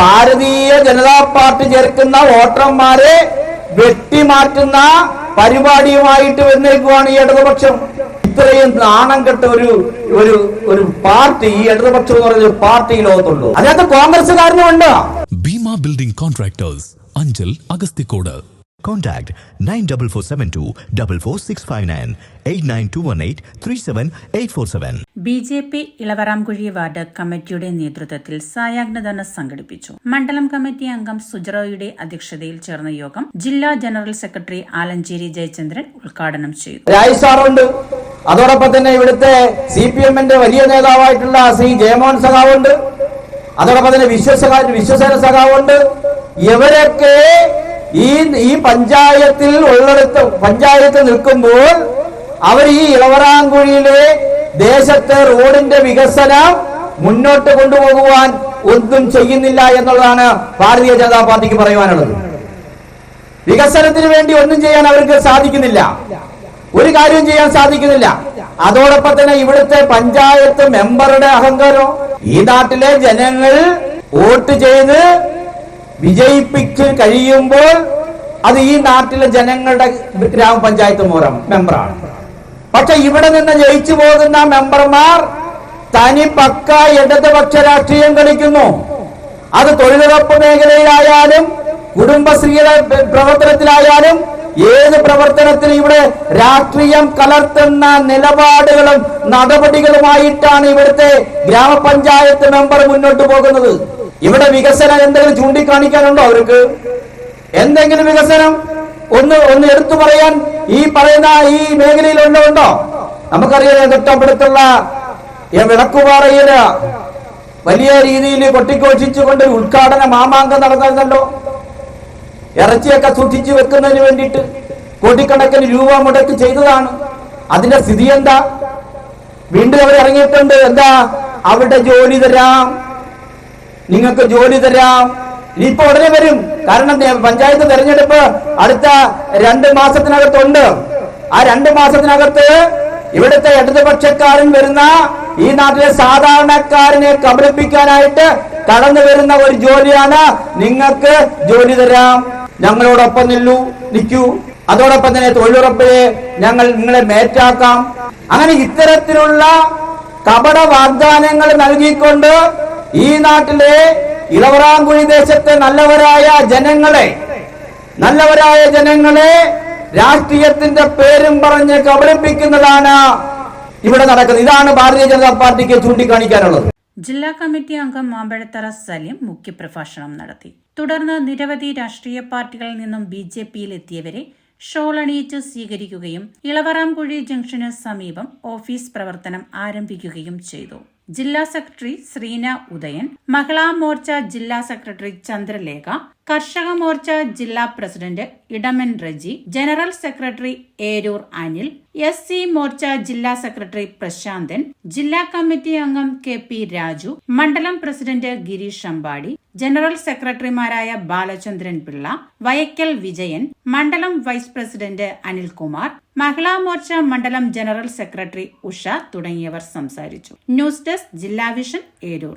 Bharatiya Janata party ചേർക്കുന്ന വോട്ടർമാരെ വെട്ടിമാറ്റുന്ന പരിപാടിയുമായിട്ട് വന്നേക്കുവാണ് ഈ ഇടതുപക്ഷം. ഇത്രയും നാണം കെട്ട ഒരു ഒരു ഒരു പാർട്ടി ഈ ഇടതുപക്ഷം എന്ന് പറയുന്ന ഒരു പാർട്ടി ലോകത്തുള്ളൂ അതിനകത്ത് കോൺഗ്രസ്സുകാരനും ഉണ്ട്. Bheema building contractors Anchal Agasthikode Contact 94472 44659 89218 37847. B J P Elavaramkuzhi ward കമ്മിറ്റിയുടെ നേതൃത്വത്തിൽ സായാഹ്നദാന സംഘടിപ്പിച്ചു. മണ്ഡലം കമ്മിറ്റി അംഗം സുജറോയുടെ അധ്യക്ഷതയിൽ ചേർന്ന യോഗം ജില്ലാ ജനറൽ സെക്രട്ടറി ആലഞ്ചേരി ജയചന്ദ്രൻ ഉദ്ഘാടനം ചെയ്തു. രാജ് സാറുണ്ട് അതോടൊപ്പം തന്നെ ഇവിടുത്തെ സി പി എമ്മിന്റെ വലിയ നേതാവായിട്ടുള്ള ശ്രീ ജയമോഹൻ സഖാവുണ്ട് അതോടൊപ്പം തന്നെ വിശ്വസ വിശ്വസേന സഖാവുണ്ട് ഇവരൊക്കെ ഈ ഈ പഞ്ചായത്തിൽ ഉള്ളിടത്ത് പഞ്ചായത്ത് നിൽക്കുമ്പോൾ അവർ ഈ ഇളവറാങ്കുഴിയിലെ ദേശത്തെ റോഡിന്റെ വികസനം മുന്നോട്ട് കൊണ്ടുപോകുവാൻ ഒന്നും ചെയ്യുന്നില്ല എന്നുള്ളതാണ് ഭാരതീയ ജനതാ പാർട്ടിക്ക് പറയുവാനുള്ളത്. വികസനത്തിന് വേണ്ടി ഒന്നും ചെയ്യാൻ അവർക്ക് സാധിക്കുന്നില്ല. ഒരു കാര്യം ചെയ്യാൻ സാധിക്കുന്നില്ല. അതോടൊപ്പം തന്നെ ഇവിടുത്തെ പഞ്ചായത്ത് മെമ്പറുടെ അഹങ്കാരം ഈ നാട്ടിലെ ജനങ്ങൾ വോട്ട് ചെയ്ത് വിജയിപ്പിച്ച് കഴിയുമ്പോൾ അത് ഈ നാട്ടിലെ ജനങ്ങളുടെ ഗ്രാമപഞ്ചായത്ത് മൂലം മെമ്പറാണ്. പക്ഷെ ഇവിടെ നിന്ന് ജയിച്ചു പോകുന്ന മെമ്പർമാർ തനി പക്ക ഇടതുപക്ഷ രാഷ്ട്രീയം കളിക്കുന്നു. അത് തൊഴിലുറപ്പ് മേഖലയിലായാലും കുടുംബശ്രീയുടെ പ്രവർത്തനത്തിലായാലും ഏത് പ്രവർത്തനത്തിലും ഇവിടെ രാഷ്ട്രീയം കലർത്തുന്ന നിലപാടുകളും നടപടികളുമായിട്ടാണ് ഇവിടുത്തെ ഗ്രാമപഞ്ചായത്ത് മെമ്പർ മുന്നോട്ട് പോകുന്നത്. ഇവിടെ വികസനം എന്തെങ്കിലും ചൂണ്ടിക്കാണിക്കാനുണ്ടോ അവർക്ക്? എന്തെങ്കിലും വികസനം? ഒന്ന് ഒന്ന് എടുത്തു പറയാൻ ഈ പറയുന്ന ഈ മേഖലയിൽ ഉണ്ടോ നമുക്കറിയാം തൊട്ടപ്പുറത്തുള്ള ഈ വിളക്കുപാറയിൽ വലിയ രീതിയിൽ കൊട്ടിഘോഷിച്ചുകൊണ്ട് ഒരു ഉദ്ഘാടന മാമാങ്കം നടന്നല്ലോ ഇറച്ചിയൊക്കെ സൂക്ഷിച്ചു വെക്കുന്നതിന് വേണ്ടിയിട്ട് കോടിക്കണക്കിന് രൂപ മുടക്കി ചെയ്തതാണ്. അതിന്റെ സ്ഥിതി എന്താ? വീണ്ടും അവർ ഇറങ്ങിയിട്ടുണ്ട്. എന്താ? അവിടെ ജോലി തരാം. നിങ്ങൾക്ക് ജോലി തരാം. ഇനിയിപ്പോ ഉടനെ വരും. കാരണം പഞ്ചായത്ത് തെരഞ്ഞെടുപ്പ് അടുത്ത രണ്ട് മാസത്തിനകത്തുണ്ട്. ആ രണ്ട് മാസത്തിനകത്ത് ഇവിടുത്തെ ഇടതുപക്ഷക്കാരൻ വരുന്ന ഈ നാട്ടിലെ സാധാരണക്കാരനെ കബളിപ്പിക്കാനായിട്ട് കടന്നു വരുന്ന ഒരു ജോലിയാണ് നിങ്ങൾക്ക് ജോലി തരാം. ഞങ്ങളോടൊപ്പം നില്ലു നിൽക്കൂ. അതോടൊപ്പം തന്നെ തൊഴിലുറപ്പിനെ ഞങ്ങൾ നിങ്ങളെ മേറ്റാക്കാം. അങ്ങനെ ഇത്തരത്തിലുള്ള കപട വാഗ്ദാനങ്ങൾ നൽകിക്കൊണ്ട് ഈ നാട്ടിലെ ഇളവറാങ്കുഴി ദേശത്തെ നല്ലവരായ ജനങ്ങളെ നല്ലവരായ ജനങ്ങളെ രാഷ്ട്രീയത്തിന്റെ പേരും പറഞ്ഞ് കബളിപ്പിക്കുന്നതാണ് ഇവിടെ നടക്കുന്നത്. ഇതാണ് ഭാരതീയ ജനതാ പാർട്ടിക്ക് ചൂണ്ടിക്കാണിക്കാനുള്ളത്. ജില്ലാ കമ്മിറ്റി അംഗം മാമ്പഴത്തറ സലീം മുഖ്യപ്രഭാഷണം നടത്തി. തുടർന്ന് നിരവധി രാഷ്ട്രീയ പാർട്ടികളിൽ നിന്നും ബി ജെ പിയിൽ എത്തിയവരെ ഷോളണിയിച്ച് സ്വീകരിക്കുകയും ഇളവറാംകുഴി ജംഗ്ഷന് സമീപം ഓഫീസ് പ്രവർത്തനം ആരംഭിക്കുകയും ചെയ്തു. ജില്ലാ സെക്രട്ടറി ശ്രീന ഉദയൻ മഹിളാ മോർച്ച ജില്ലാ സെക്രട്ടറി ചന്ദ്രലേഖ കർഷക മോർച്ച ജില്ലാ president Edaman Reji general secretary Eroor Anil S C Morcha ജില്ലാ സെക്രട്ടറി പ്രശാന്തൻ ജില്ലാ കമ്മിറ്റി അംഗം കെ പി രാജു മണ്ഡലം പ്രസിഡന്റ് ഗിരീഷ് അമ്പാടി ജനറൽ സെക്രട്ടറിമാരായ ബാലചന്ദ്രൻ പിള്ള വയക്കൽ വിജയൻ മണ്ഡലം വൈസ് പ്രസിഡന്റ് അനിൽകുമാർ മഹിളാ മോർച്ച മണ്ഡലം ജനറൽ സെക്രട്ടറി ഉഷ തുടങ്ങിയവർ സംസാരിച്ചു. News desk Jilla vision Eroor.